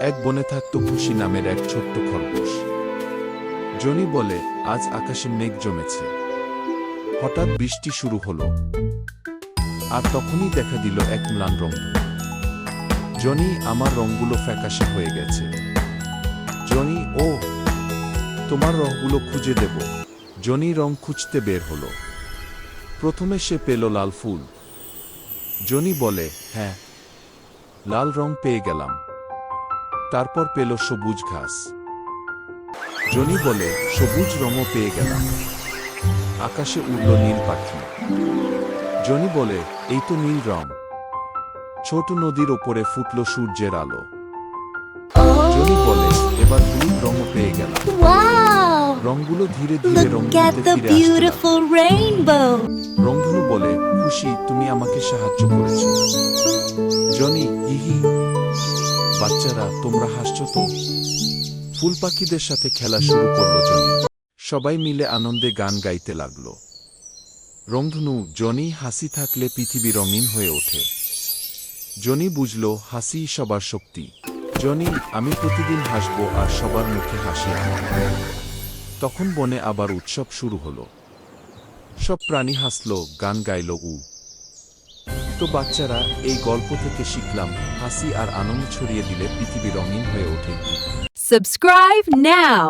এক বনে থাকত খুশি নামের এক ছোট্ট খরগোশ। জনি বলে, আজ আকাশে মেঘ জমেছে। হঠাৎ বৃষ্টি শুরু হলো। আর তখনই দেখা দিল এক ম্লান রঙ জনি, আমার রঙগুলো ফ্যাকাশে হয়ে গেছে। জনি, ও, তোমার রঙগুলো খুঁজে দেব। জনি রং খুঁজতে বের হলো। প্রথমে সে পেল লাল ফুল। জনি বলে হ্যাঁ লাল রং পেয়ে গেলাম। তারপর পেল সবুজ ঘাস। জনি বলে সবুজ রঙও পেয়ে গেলাম। আকাশে উড়ল নীল পাখি। জনি বলে এই তো নীল রং। ছোট নদীর ওপরে ফুটল সূর্যের আলো। জনি বলে এবার হলুদ রঙও পেয়ে গেলাম। Wow! রংগুলো ধীরে ধীরে. রংধনু বলে খুশি তুমি আমাকে সাহায্য করেছ। জনি হিহি বাচ্চারা, তোমরা হাসছ তো? ফুল পাখিদের সাথে খেলা শুরু করল জনি। সবাই মিলে আনন্দে গান গাইতে লাগল। রংধনু, জনি হাসি থাকলে পৃথিবী রঙিন হয়ে ওঠে। জনি বুঝল, হাসি সবার শক্তি। জনি, আমি প্রতিদিন হাসবো আর সবার মুখে হাসি তখন বনে আবার উৎসব শুরু হলো। সব প্রাণী হাসল, গান গাইল উ। তো বাচ্চারা এই গল্প থেকে শিখলাম, হাসি আর আনন্দ ছড়িয়ে দিলে পৃথিবী রঙিন হয়ে ওঠে। Subscribe now!